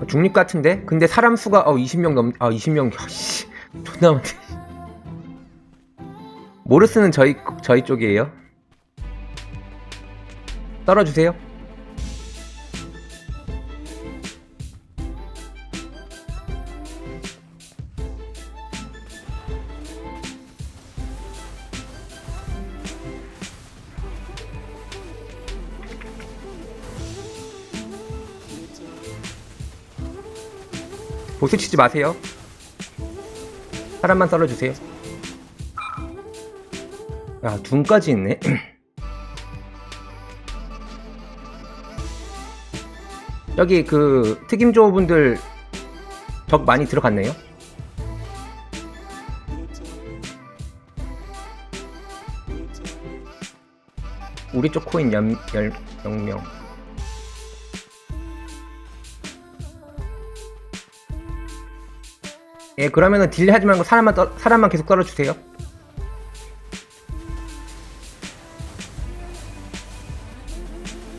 어, 중립 같은데? 근데 사람 수가 어 20명 넘, 아 20명, 씨, 존나 많네. 모르스는 저희 저희 쪽이에요. 떨어주세요. 보스 치지 마세요. 사람만 썰어주세요. 야, 둔까지 있네. 여기 그 특임조 분들 적 많이 들어갔네요. 우리 쪽 코인 연, 열, 0명. 예, 그러면은 딜 하지 말고 사람만 떠, 사람만 계속 떨어 주세요.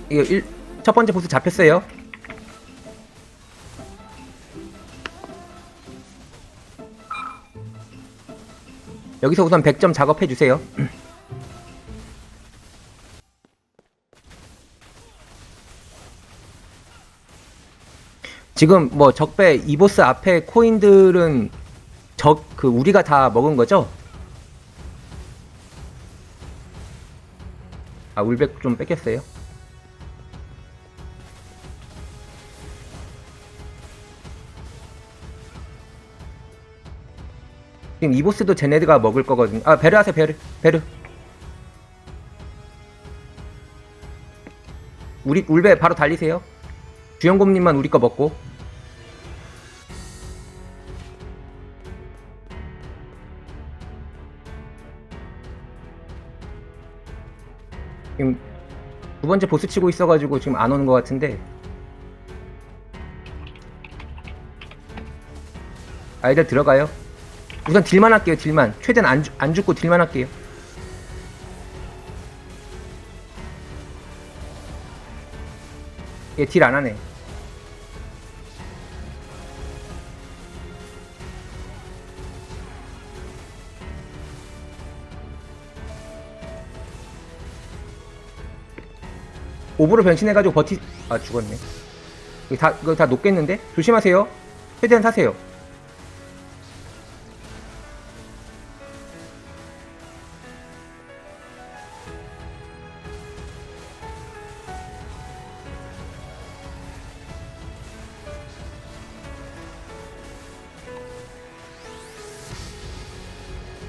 이거 일, 첫 번째 보스 잡혔어요. 여기서 우선 100점 작업해 주세요. 지금 뭐 적배 이보스 앞에 코인들은 적 그 우리가 다 먹은 거죠? 아 울백 좀 뺏겼어요. 지금 이보스도 쟤네들가 먹을 거거든요. 아 베르 하세요 베르 베르. 우리 울베 바로 달리세요. 주영곰님만 우리 거 먹고. 지금 두 번째 보스 치고 있어가지고 지금 안 오는 것 같은데. 아이들 들어가요. 우선 딜만 할게요, 딜만. 최대한 안, 죽- 안 죽고 딜만 할게요. 얘 딜 안 하네. 오브로 변신해가지고 버티, 아, 죽었네. 이거 다, 이거 다 녹겠는데? 조심하세요. 최대한 사세요.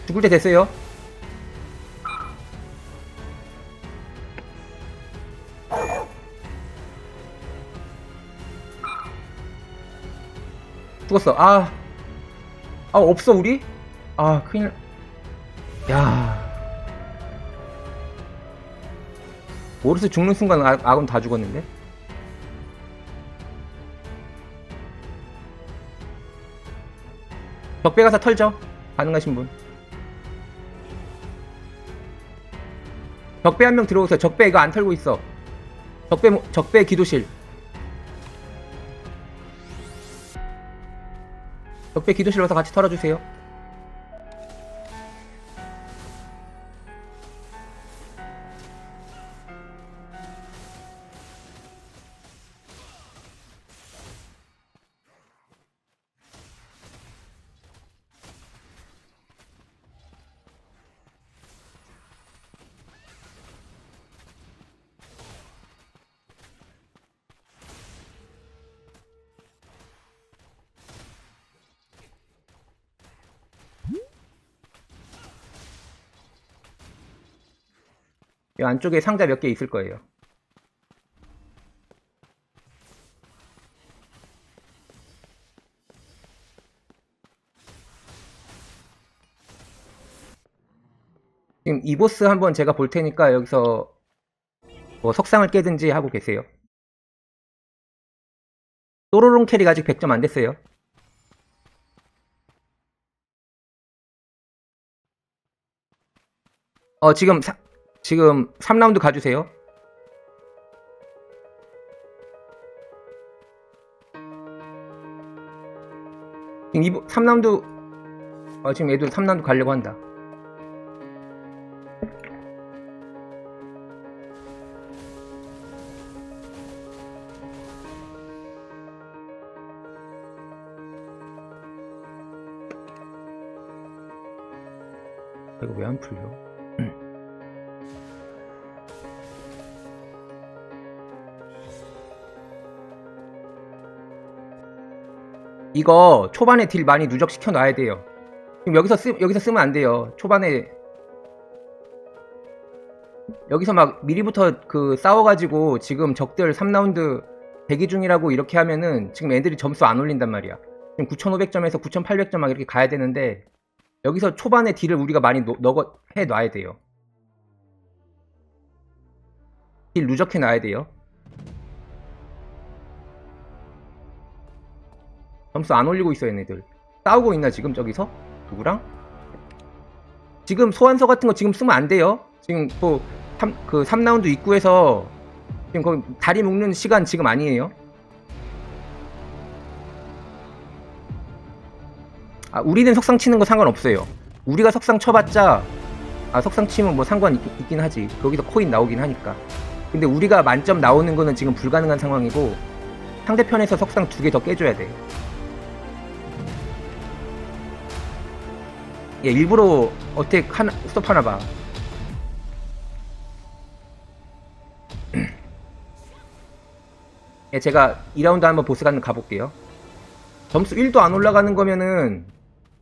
죽을 때 됐어요. 죽었어. 아, 아 없어 우리? 아 큰일. 나- 야, 모르스 죽는 순간 아, 아군 다 죽었는데. 적배 가서 털죠. 가능하신 분. 적배 한 명 들어오세요. 적배 이거 안 털고 있어. 적배 모- 적배 기도실. 적배 기도실 와서 같이 털어주세요. 이 안쪽에 상자 몇 개 있을 거예요. 지금 이 보스 한번 제가 볼 테니까 여기서 뭐 석상을 깨든지 하고 계세요. 또로롱 캐리가 아직 100점 안 됐어요. 어 지금 사, 지금 3라운드 가주세요. 지금 2, 3라운드 어, 지금 애들 3라운드 가려고 한다. 이거 왜 안 풀려? 이거 초반에 딜 많이 누적시켜 놔야 돼요. 지금 여기서 쓰, 여기서 쓰면 안 돼요. 초반에 여기서 막 미리부터 그 싸워가지고 지금 적들 3라운드 대기 중이라고 이렇게 하면은 지금 애들이 점수 안 올린단 말이야. 지금 9,500점에서 9,800점 막 이렇게 가야 되는데 여기서 초반에 딜을 우리가 많이 넣, 넣어 해 놔야 돼요. 딜 누적해 놔야 돼요. 점수 안 올리고 있어 얘네들. 싸우고 있나 지금 저기서? 누구랑? 지금 소환서 같은 거 지금 쓰면 안 돼요. 지금 뭐 삼, 그 3라운드 입구에서 지금 거기 다리 묶는 시간 지금 아니에요. 아, 우리는 석상 치는 거 상관없어요. 우리가 석상 쳐봤자 아 석상 치면 뭐 상관 있, 있긴 하지. 거기서 코인 나오긴 하니까. 근데 우리가 만점 나오는 거는 지금 불가능한 상황이고 상대편에서 석상 두 개 더 깨줘야 돼. 얘 일부러 어택 하나 스톱 하나 봐. 예, 제가 2라운드 한번 보스 가는 가볼게요. 점수 1도 안 올라가는 거면은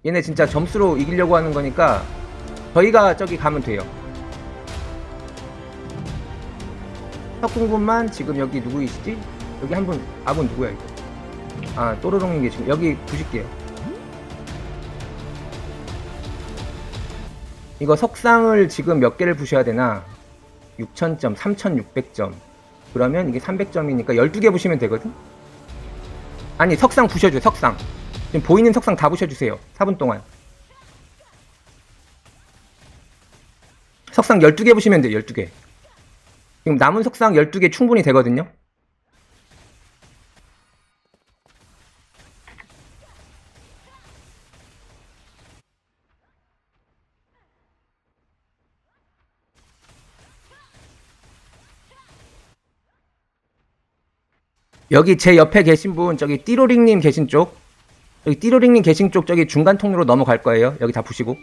얘네 진짜 점수로 이기려고 하는 거니까 저희가 저기 가면 돼요. 석궁분만 지금 여기 누구이시지? 여기 한 분, 아분 누구야 이거? 아, 또르롱님 계시고 여기 부실게요. 이거 석상을 지금 몇 개를 부셔야 되나? 6,000점, 3,600점. 그러면 이게 300점이니까 12개 부시면 되거든? 아니, 석상 부셔줘, 석상. 지금 보이는 석상 다 부셔주세요. 4분 동안. 석상 12개 부시면 돼요, 12개. 지금 남은 석상 12개 충분히 되거든요? 여기 제 옆에 계신 분 저기 띠로링님 계신 쪽. 여기 띠로링님 계신 쪽 저기 중간 통로로 넘어갈 거예요. 여기 다 부시고.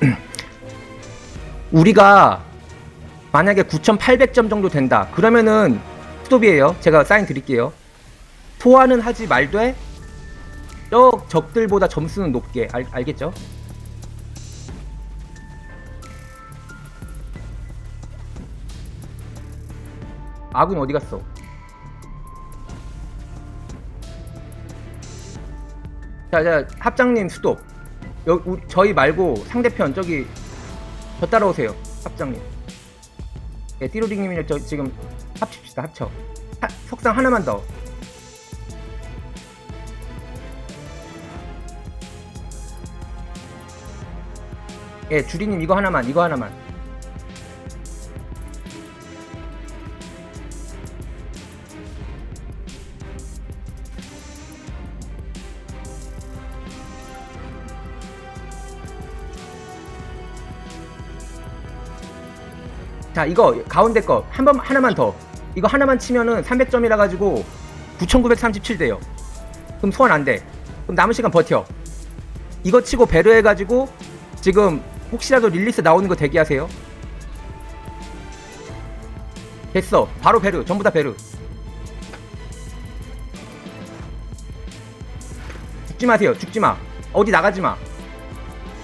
우리가 만약에 9,800점 정도 된다. 그러면은 스톱이에요. 제가 사인 드릴게요. 소화는 하지 말되 저 적들보다 점수는 높게 알, 알겠죠? 아군 어디 갔어? 자, 자, 합장님 스톱. 여, 우리, 저희 말고 상대편 저기 저 따라오세요. 합장님. 예, 띠로링님이랑 저 지금 합칩시다. 합쳐. 하, 석상 하나만 더. 예, 주리님 이거 하나만 이거 하나만 자 이거 가운데 거 한 번 하나만 더. 이거 하나만 치면은 300점이라 가지고 9937 돼요. 그럼 소환 안 돼. 그럼 남은 시간 버텨. 이거 치고 배려 해가지고 지금 혹시라도 릴리스 나오는 거 대기하세요. 됐어. 바로 베르 전부 다 베르 죽지 마세요. 죽지 마. 어디 나가지 마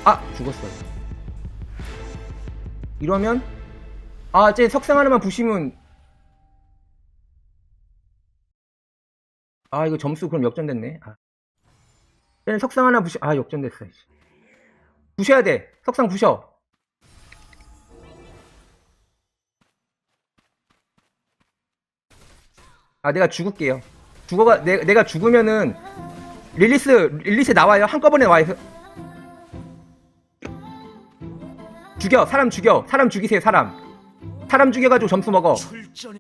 아 죽었어 이러면 아, 쟤 석상 하나만 부시면 아, 이거 점수 그럼 역전됐네. 아. 쟤는 석상 하나 부시 아, 역전됐어. 씨. 부셔야 돼. 석상 부셔. 아, 내가 죽을게요. 죽어가 내, 내가 죽으면은 릴리스 릴리스 나와요 한꺼번에 와요 죽여 사람 죽여 사람 죽이세요 사람 사람 죽여가지고 점수 먹어. 출전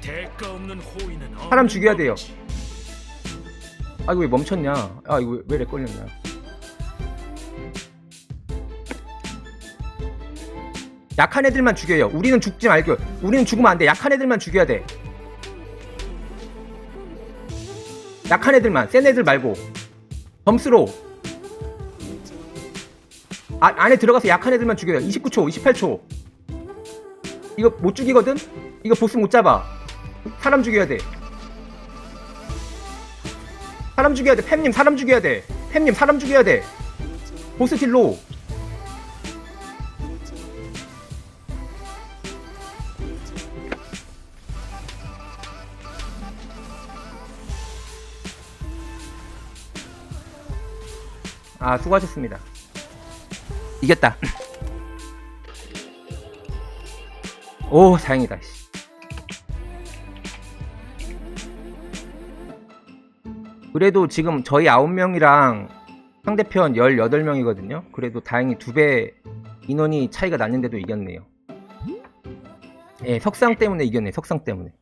대가 없는 호의는 사람 죽여야 돼요. 아 이거 왜 멈췄냐? 아 이거 왜 렉 걸렸냐? 약한 애들만 죽여요. 우리는 죽지 말고 우리는 죽으면 안돼. 약한 애들만 죽여야 돼. 약한 애들만 센 애들 말고. 점수로. 아, 안에 들어가서 약한 애들만 죽여요. 29초 28초 이거 못 죽이거든 이거 보스 못 잡아 사람 죽여야 돼 사람 죽여야 돼. 팸님 사람 죽여야 돼. 팸님 사람 죽여야 돼. 보스 딜로. 아 수고하셨습니다. 이겼다. 오 다행이다. 씨. 그래도 지금 저희 9명이랑 상대편 18명이거든요. 그래도 다행히 두 배 인원이 차이가 났는데도 이겼네요. 예, 석상 때문에 이겼네, 석상 때문에.